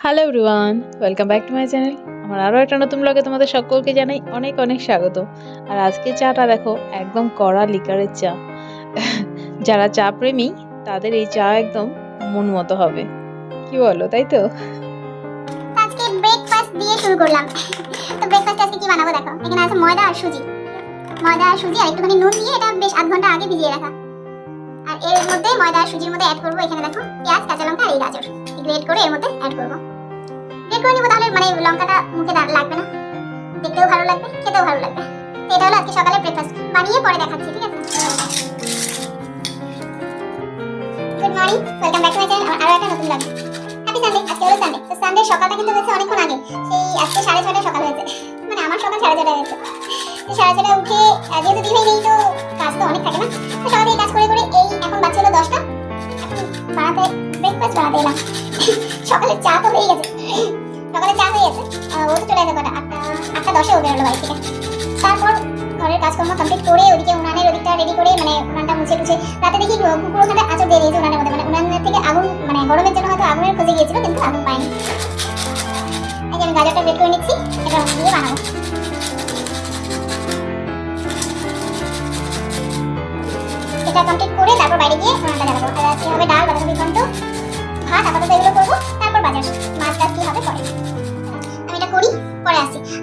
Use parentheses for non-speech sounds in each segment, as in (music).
Hello everyone welcome back to my channel আমার আরও একটা নতুন ব্লগে তোমাদের সকলকে জানাই অনেক অনেক স্বাগত। আর আজকে চাটা দেখো, একদম কড়া লিকারের চা। যারা চা প্রেমী, তাদের এই চা একদম মন মতো হবে। কি বলো, তাই তো? আর আর এর মধ্যে ময়দা আর সুজির মধ্যে অ্যাড করব এখানে দেখো, পেঁয়াজ, কাঁচা লঙ্কা আর এই গাজর। গ্রেট করে এর মধ্যে অ্যাড করব। মানে লঙ্কাটা মুখে লাগবে না। দেখতেও ভালো লাগবে, খেতেও ভালো লাগবে। এটা হলো আজকে সকালে ব্রেকফাস্ট বানিয়ে পরে দেখাচ্ছি, ঠিক আছে? Good morning welcome back to my channel একটা নতুন ব্লগ হ্যাপি সানডে আজকে হলো সানডে তো সানডে সকালটা কিন্তু হয়েছে অনেকক্ষণ আগে। সেই আজকে সাড়ে ছটায় সকাল হয়েছে। মানে আমার সকাল সাড়ে ছটায় হয়েছে। তো সাড়ে ছটায় উঠে যেহেতু দিভাই নেই, তো কাজ তো অনেক থাকে না। তো সকাল কাজ করে করে এই এখন বাচ্চা হলো দশটা। বানাতে ব্রেকফাস্ট বানাতে এলাম। সকালে চা তো হয়ে গেছে। সকালে চা হয়ে গেছে। ও তো চলে গেছে কটা আটটা আটটা দশে ও বেরোলো বাড়ি থেকে। তারপর ঘরের কাজকর্ম কমপ্লিট করে ওদিকে উনানের ওদিকটা রেডি করে মানে উনানটা মুছে টুছে, রাতে দেখি কুকুর ওখানে আচর দিয়ে দিয়েছে উনানের মধ্যে। মানে উনানের থেকে আগুন মানে গরমের জন্য হয়তো আগুনের খোঁজে গিয়েছিল, কিন্তু আগুন পায়নি। এই আমি গাজরটা বের করে নিচ্ছি, এটা দিয়ে বানাবো। এটা কমপ্লিট করে তারপর বাইরে গিয়ে উনানটা আর আজকে হবে ডাল, বাঁধাকপি ঘন্ট, ভাত, আপাতত এগুলো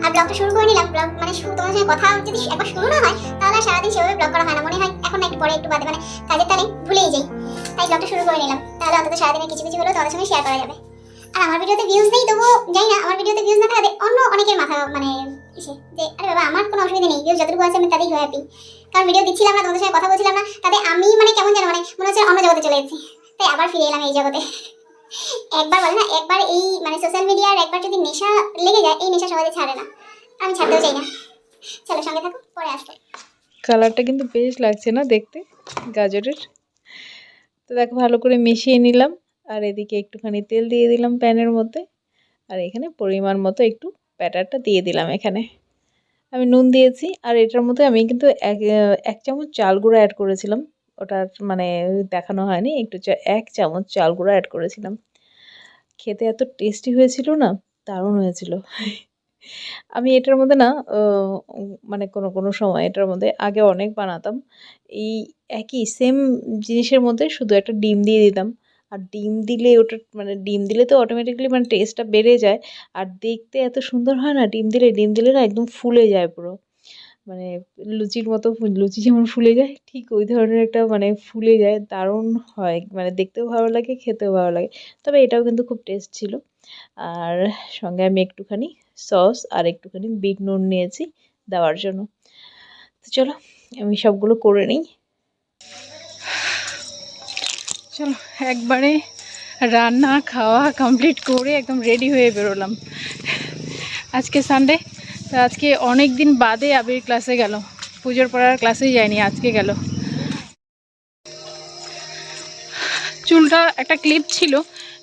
আর ব্লগটা শুরু করে নিলাম। ব্লগ মানে তোমার সঙ্গে কথা যদি একবার শুরু না হয়, তাহলে সারাদিন সেভাবে ব্লগ করা হয় না। মনে হয় এখন একটু পরে একটু বাদে মানে কাজের টানে ভুলেই যাই। তাই ব্লগটা শুরু করে নিলাম। তাহলে অন্তত সারাদিনে কিছু কিছু হলেও তোমাদের সঙ্গে শেয়ার করা যাবে। আর আমার ভিডিওতে ভিউজ নেই, তবুও জানি না, আমার ভিডিওতে ভিউজ না থাকলে অন্য অনেকের মাথা মানে ইসে, যে আরে বাবা, আমার কোনো অসুবিধা নেই। ভিউজ যতটুকু আছে আমি তাতেই হ্যাপি কারণ ভিডিও দিচ্ছিলাম না, তোমাদের সঙ্গে কথা বলছিলাম না, তাতে আমি মানে কেমন যেন মানে মনে হচ্ছে অন্য জগতে চলে এসেছি তাই আবার ফিরে এলাম এই জগতে। একবার বলে না, একবার এই মানে সোশ্যাল মিডিয়ার একবার যদি নেশা লেগে যায়, এই নেশা সহজে ছাড়ে না। আমি ছাড়তেও চাই না। চলো সঙ্গে থাকো, পরে আসব। কালারটা কিন্তু বেশ লাগছে না দেখতে, গাজরের। তো দেখো, ভালো করে মিশিয়ে নিলাম, আর এদিকে একটুখানি তেল দিয়ে দিলাম প্যানের মধ্যে। আর এখানে পরিমাণ মতো একটু ব্যাটারটা দিয়ে দিলাম এখানে। আমি নুন দিয়েছি, আর এটার মধ্যে আমি কিন্তু এক এক চামচ চাল গুঁড়ো অ্যাড করেছিলাম। ওটার মানে দেখানো হয়নি, একটু এক চামচ চাল গুঁড়ো অ্যাড করেছিলাম। খেতে এত টেস্টি হয়েছিল না, দারুণ হয়েছিল। আমি এটার মধ্যে না মানে কোনো কোনো সময় এটার মধ্যে আগে অনেক বানাতাম। এই একই সেম জিনিসের মধ্যে শুধু একটা ডিম দিয়ে দিতাম। আর ডিম দিলে ওটা মানে ডিম দিলে তো অটোমেটিকলি মানে টেস্টটা বেড়ে যায়। আর দেখতে এত সুন্দর হয় না, ডিম দিলে ডিম দিলে না একদম ফুলে যায় পুরো। মানে লুচির মতো লুচি যেমন ফুলে যায়, ঠিক ওই ধরনের একটা মানে ফুলে যায়, দারুণ হয়। মানে দেখতেও ভালো লাগে, খেতেও ভালো লাগে। তবে এটাও কিন্তু খুব টেস্ট ছিল। আর সঙ্গে আমি একটুখানি সস আর একটুখানি বিট নুন নিয়েছি দেওয়ার জন্য। তো চলো, আমি সবগুলো করে নিই। চলো, একবারে রান্না, খাওয়া কমপ্লিট করে একদম রেডি হয়ে বেরোলাম। আজকে সানডে আজকে অনেক দিন বাদে আবির ক্লাসে গেল। পুজোর পর আর ক্লাসেই যায়নি, আজকে গেল। চুলটা একটা ক্লিপ ছিল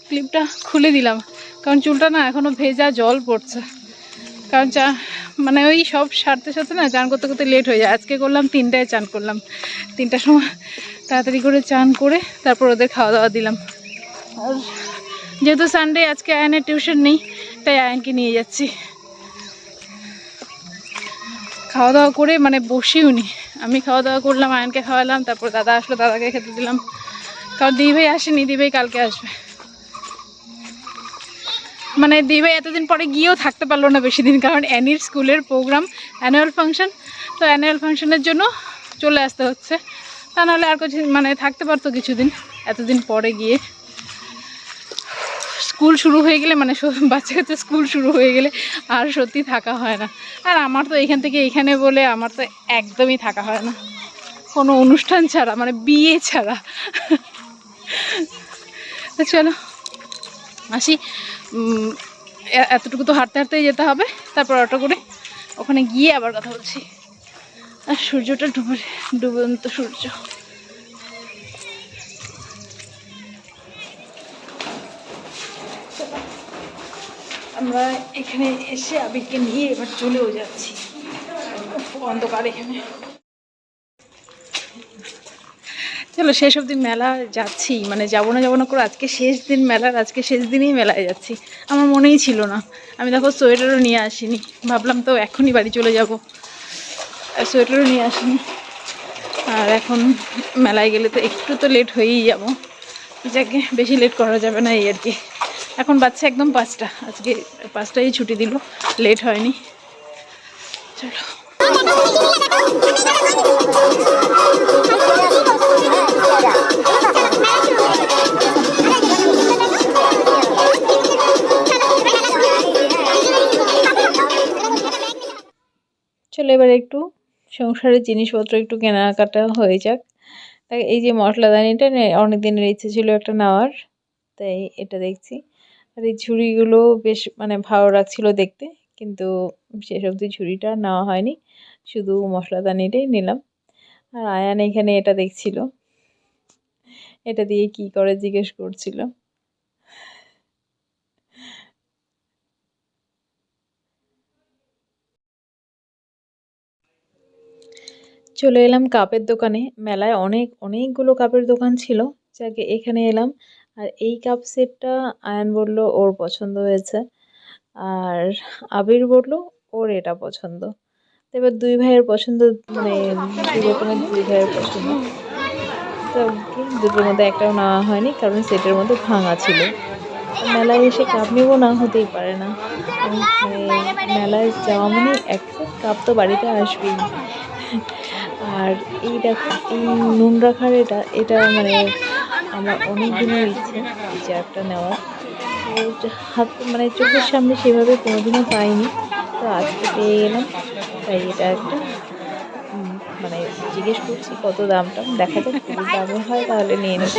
ক্লিপটা খুলে দিলাম। কারণ চুলটা না এখনও ভেজা জল পড়ছে। কারণ চা মানে ওই সব সারতে সারতে না চান করতে করতে লেট হয়ে যায়। আজকে করলাম তিনটায় চান করলাম। তিনটার সময় তাড়াতাড়ি করে চান করে তারপর ওদের খাওয়া দাওয়া দিলাম। আর যেহেতু সানডে আজকে আয়নের টিউশন নেই, তাই আয়নকে নিয়ে যাচ্ছি। খাওয়া দাওয়া করে মানে বসিও নি। আমি খাওয়া দাওয়া করলাম, আয়নকে খাওয়ালাম, তারপর দাদা আসলো, দাদাকে খেতে দিলাম। কারণ দিভাই আসেনি দিভাই কালকে আসবে। মানে দিভাই এতদিন পরে গিয়েও থাকতে পারল না বেশি দিন, কারণ অ্যানির স্কুলের প্রোগ্রাম অ্যানুয়াল ফাংশন তো অ্যানুয়াল ফাংশনের জন্য চলে আসতে হচ্ছে। তা নাহলে আর কিছু মানে থাকতে পারতো কিছুদিন, এতদিন পরে গিয়ে। স্কুল শুরু হয়ে গেলে মানে বাচ্চা কাচ্চা স্কুল শুরু হয়ে গেলে আর সত্যি থাকা হয় না। আর আমার তো এখান থেকে এখানে বলে আমার তো একদমই থাকা হয় না। কোনো অনুষ্ঠান ছাড়া মানে বিয়ে ছাড়া। চলো আসি এতটুকু তো হাঁটতে হাঁটতেই যেতে হবে, তারপর অটো করে ওখানে গিয়ে আবার কথা বলছি। আর সূর্যটা ডুবে ডুবন্ত সূর্য। আমরা এখানে এসে আবিরকে নিয়ে এবার চলেও যাচ্ছি। অন্ধকার এখানে। চলো, শেষ অবধি মেলা যাচ্ছি। মানে যাব না যাব না করে আজকে শেষ দিন মেলার, আজকে শেষ দিনেই মেলায় যাচ্ছি। আমার মনেই ছিল না। আমি দেখো সোয়েটারও নিয়ে আসিনি। ভাবলাম তো এখনই বাড়ি চলে যাব। সোয়েটারও নিয়ে আসিনি। আর এখন মেলায় গেলে তো একটু তো লেট হয়েই যাব। যাকে বেশি লেট করা যাবে না এই আর কি। এখন বাচ্চা একদম পাঁচটা। আজকে পাঁচটাই ছুটি দিল লেট হয়নি। চলো। চলো এবার একটু সংসারের জিনিসপত্র একটু কেনাকাটা হয়ে যাক। তাই এই যে মশলাদানিটা অনেক দিনের ইচ্ছে ছিল একটা নেওয়ার, তাই এটা দেখছি। আর এই ঝুড়িগুলো বেশ মানে ভালো লাগছিল দেখতে, কিন্তু শেষ অবধি ঝুড়িটা নেওয়া হয়নি। শুধু মশলাদানিটাই নিলাম। আর আয়ান এখানে এটা দেখছিল। এটা দিয়ে কি করে জিজ্ঞেস করছিল। চলে এলাম কাপের দোকানে। মেলায় অনেক, অনেকগুলো কাপের দোকান ছিল। যাকে এখানে এলাম আর এই কাপ সেটটা আয়ান বলল ওর পছন্দ হয়েছে। আর আবির বলল ওর এটা পছন্দ। এবার দুই ভাইয়ের পছন্দ মানে দুই রকমের, দুই ভাইয়ের পছন্দ। তো দুটোর মধ্যে একটাও নেওয়া হয়নি, কারণ সেটের মধ্যে ভাঙা ছিল। মেলায় এসে কাপ নেব না হতেই পারে না। মানে মেলায় যাওয়া মানে একটা কাপ তো বাড়িতে আসবেই। আর এই এই নুন রাখার এটা এটা মানে আমার অনেক দিনের ইচ্ছে এই চেয়ারটা নেওয়ার। তো হাত মানে চোখের সামনে সেভাবে কোনোদিনও পাইনি। তো আজকে পেয়ে গেলাম। তাই এটা একটা মানে জিজ্ঞেস করছি কত দামটা। দেখা যাক যদি দামে হয় তাহলে নিয়ে নেব।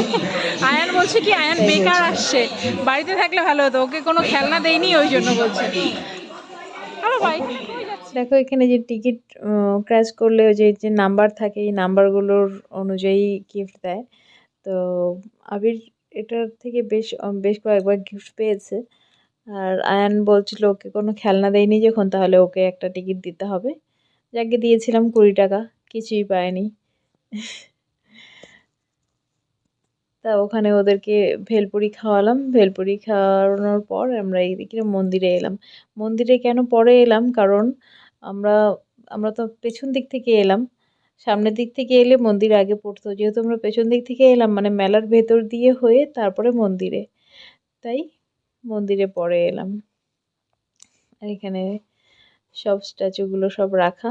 আয়ান বলছে কি আয়ান বেকার আসছে। বাড়িতে থাকলে ভালো হতো ওকে কোনো খেলনা দেয়নি ওই জন্য বলছে। হ্যালো ভাই দেখো এখানে যে টিকিট ক্র্যাশ করলে ওই যে যে নাম্বার থাকে এই নাম্বারগুলোর অনুযায়ী গিফট দেয়। তো আবির এটার থেকে বেশ বেশ কয়েকবার গিফট পেয়েছে। আর আয়ান বলছিল, ওকে কোনো খেলনা দেয়নি যখন, তাহলে ওকে একটা টিকিট দিতে হবে। যাকে দিয়েছিলাম কুড়ি টাকা, কিছুই পায়নি। তা ওখানে ওদেরকে ভেলপুরি খাওয়ালাম। ভেলপুরি খাওয়ানোর পর আমরা এইদিকে মন্দিরে এলাম। মন্দিরে কেন পরে এলাম? কারণ আমরা আমরা তো পেছন দিক থেকে এলাম। সামনের দিক থেকে এলে মন্দির আগে পড়তো। যেহেতু আমরা পেছন দিক থেকে এলাম মানে মেলার ভেতর দিয়ে হয়ে তারপরে মন্দিরে। তাই মন্দিরে পরে এলাম। আর এখানে সব স্ট্যাচুগুলো সব রাখা।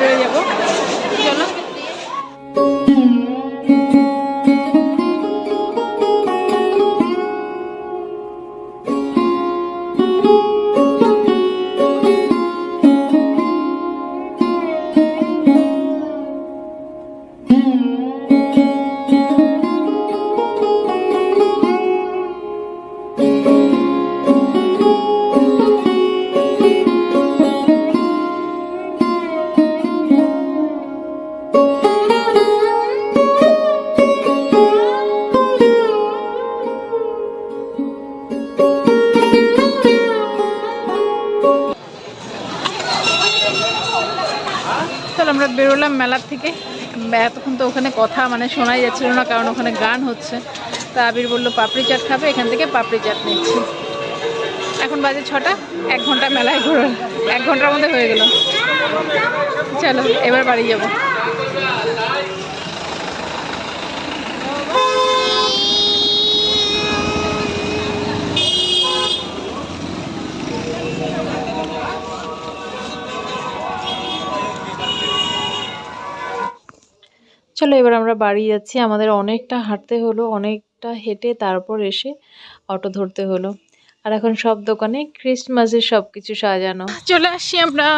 ওই তো ওখানে কথা মানে শোনাই যাচ্ছিল না, কারণ ওখানে গান হচ্ছে। তা আবির বলল, পাপড়ি চাট খাবে? এখান থেকে পাপড়ি চাট নিচ্ছি। এখন বাজে ছটা, এক ঘণ্টা মেলায় ঘোরো এক ঘণ্টার মধ্যে হয়ে গেল। চলো, এবার বাড়ি যাব। চলো এবার আমরা বাড়ি যাচ্ছি। আমাদের অনেকটা হাঁটতে হলো, অনেকটা হেঁটে তারপর এসে অটো ধরতে হলো। আর এখন সব দোকানে ক্রিসমাসের সব কিছু সাজানো। চলে আসছি আমরা।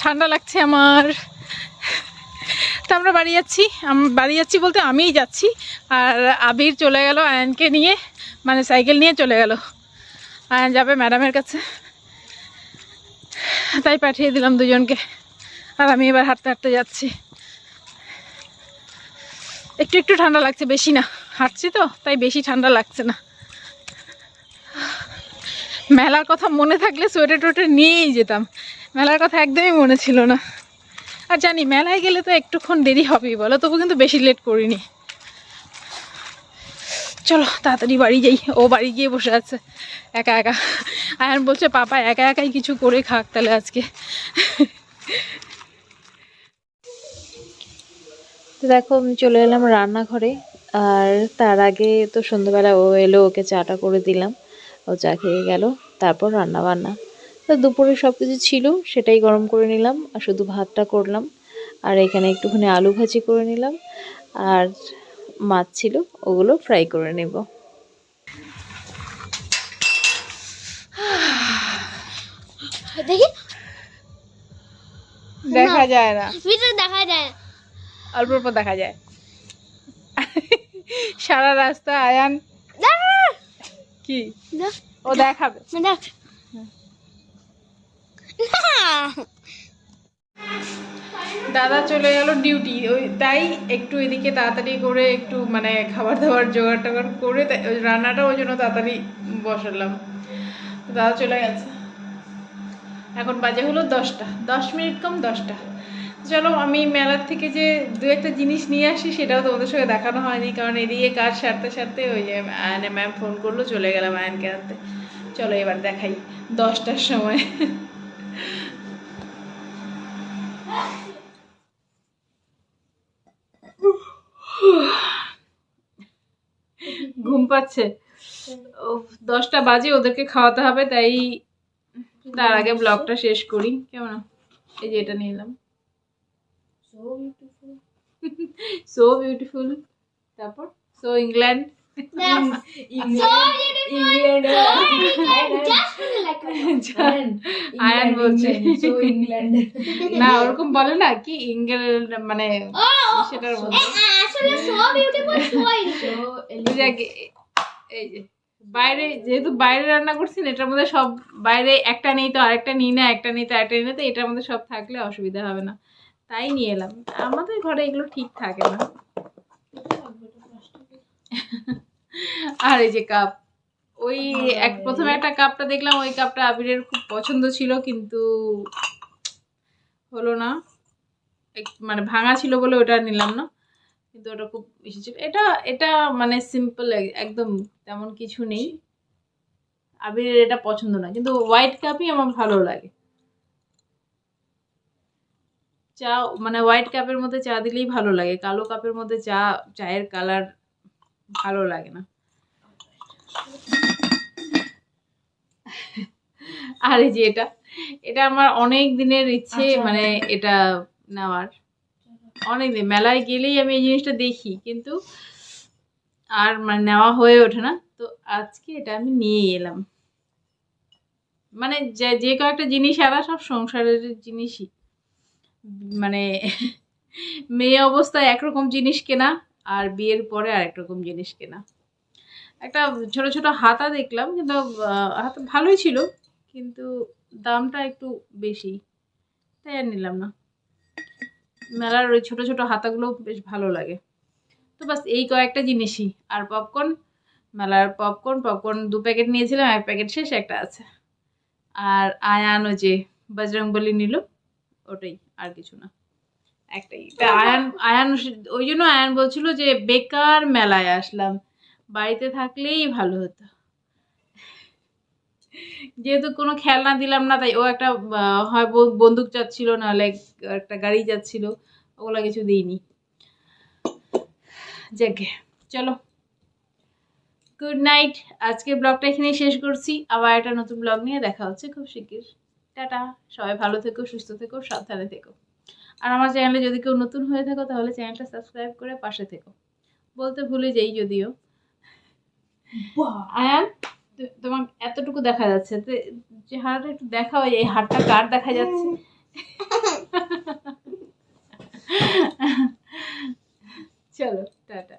ঠান্ডা লাগছে আমার। তা আমরা বাড়ি যাচ্ছি। বাড়ি যাচ্ছি বলতে আমিই যাচ্ছি। আর আবির চলে গেল আয়নকে নিয়ে মানে সাইকেল নিয়ে চলে গেল। আয়ন যাবে ম্যাডামের কাছে। তাই পাঠিয়ে দিলাম দুজনকে। আর আমি এবার হাঁটতে হাঁটতে যাচ্ছি। একটু একটু ঠান্ডা লাগছে, বেশি না। হাঁটছি তো, তাই বেশি ঠান্ডা লাগছে না। মেলার কথা মনে থাকলে সোয়েটার টোয়েটার নিয়েই যেতাম। মেলার কথা একদমই মনে ছিল না। আর জানি, মেলায় গেলে তো একটুক্ষণ দেরি হবেই বলো, তবু কিন্তু বেশি লেট করিনি। চলো, তাড়াতাড়ি বাড়ি যাই। ও বাড়ি গিয়ে বসে আছে, একা একা। আয়ান বলছে, পাপা, একা একাই কিছু করে খাক তাহলে আজকে। তো দেখো আমি চলে এলাম রান্নাঘরে আর তার আগে তো সন্ধ্যাবেলা ও এলো ওকে চাটা করে দিলাম ও চা খেয়ে গেল তারপর রান্না বান্না তো দুপুরে সব কিছু ছিল সেটাই গরম করে নিলাম আর শুধু ভাতটা করলাম আর এখানে একটুখানি আলু ভাজি করে নিলাম আর মাছ ছিল ওগুলো ফ্রাই করে নেব। দেখি। দেখা যায় না। দেখা যায় না। অল্প অল্প দেখা যায়। সারা রাস্তা আয়ান কি? ও দেখাবে। দাদা চলে গেল ডিউটি। ওই তাই একটু এদিকে তাড়াতাড়ি করে একটু মানে খাবার দাবার জোগাড় টোগাড় করে রান্নাটা ওই জন্য তাড়াতাড়ি বসালাম। দাদা চলে গেছে। এখন বাজে হলো দশটা। দশ মিনিট কম দশটা। চলো, আমি মেলার থেকে যে দু একটা জিনিস নিয়ে আসি, সেটাও তোমাদের সঙ্গে দেখানো হয়নি, কারণ এদিকে কাজ সারতে সারতে ওই যে আয়নে ম্যাম ফোন করল, চলে গেলাম আয়নকে আনতে। চলো, এবার দেখাই দশটার সময়। ঘুম পাচ্ছে। দশটা বাজে, ওদেরকে খাওয়াতে হবে, তাই তার আগে ব্লগটা শেষ করি। কেমন? এই যে এটা নিয়ে এলাম সো বিউটিফুল তারপর সো ইংল্যান্ড ইংল্যান্ড আয়ান বলছে না ওরকম বলে না কি ইংল্যান্ড মানে সেটার বাইরে যেহেতু বাইরে রান্না করছি না এটার মধ্যে সব বাইরে একটা নেই তো আরেকটা নিই না একটা নেই তো আরেকটা নিই না তো এটার মধ্যে সব থাকলে অসুবিধা হবে না। তাই নিয়ে এলাম। আমাদের ঘরে এগুলো ঠিক থাকে না। আর এই যে কাপ ওই এক প্রথমে একটা কাপটা দেখলাম ওই কাপটা আবিরের খুব পছন্দ ছিল কিন্তু হলো না। মানে ভাঙা ছিল বলে ওটা নিলাম না। কিন্তু ওটা খুব বেশি ছিল। এটা এটা মানে সিম্পল একদম তেমন কিছু নেই। আবিরের এটা পছন্দ না কিন্তু হোয়াইট কাপই আমার ভালো লাগে। চা মানে হোয়াইট কাপের মধ্যে চা দিলেই ভালো লাগে। কালো কাপের মধ্যে চা চায়ের কালার ভালো লাগে না। আর এই যে এটা এটা আমার অনেক দিনের ইচ্ছে আচ্ছা। মানে এটা নেওয়ার। অনেক দিন মেলায় গেলেই আমি এই জিনিসটা দেখি কিন্তু আর মানে নেওয়া হয়ে ওঠে না। তো আজকে এটা আমি নিয়ে এলাম। মানে যে যে কয়েকটা জিনিস এরা সব সংসারের জিনিসই। মানে (laughs) মেয়ে অবস্থায় একরকম জিনিস কেনা আর বিয়ের পরে আর রকম জিনিস কেনা। একটা ছোট ছোট হাতা দেখলাম, কিন্তু হাতা ভালোই ছিল, কিন্তু দামটা একটু বেশি। তাই আর নিলাম না। মেলার ওই ছোটো ছোটো হাতাগুলো বেশ ভালো লাগে। তো বাস এই কয়েকটা জিনিসই। আর পপকর্ন মেলার পপকর্ন পপকর্ন দু প্যাকেট নিয়েছিলাম, এক প্যাকেট শেষ, একটা আছে। আর আয়ান যে বজরং বলি নিল, ওটাই। আর কিছু না। একটাই। আয়ান আয়ান ওই জন্য আয়ান বলছিল যে বেকার মেলায় আসলাম। বাড়িতে থাকলেই ভালো হতো। যেহেতু কোনো খেলনা দিলাম না তাই ও একটা হয় বন্দুক যাচ্ছিল নাহলে একটা গাড়ি যাচ্ছিল ওগুলো কিছু দিইনি। যাকে চলো। গুড নাইট আজকের ব্লগটা এখানেই শেষ করছি। আবার একটা নতুন ব্লগ নিয়ে দেখা হচ্ছে খুব শিগগির। টাটা। সবাই ভালো থেকো সুস্থ থেকো সাবধানে থেকো। আর আমার চ্যানেলে যদি কেউ নতুন হয়ে থাকো তাহলে চ্যানেলটা সাবস্ক্রাইব করে পাশে থেকো। বলতে ভুলে যাই যদিও। আয়ান তোমার এতটুকু দেখা যাচ্ছে। তো চেহারাটা একটু দেখাও এই হাতটা কার দেখা যাচ্ছে? (laughs) চলো টাটা।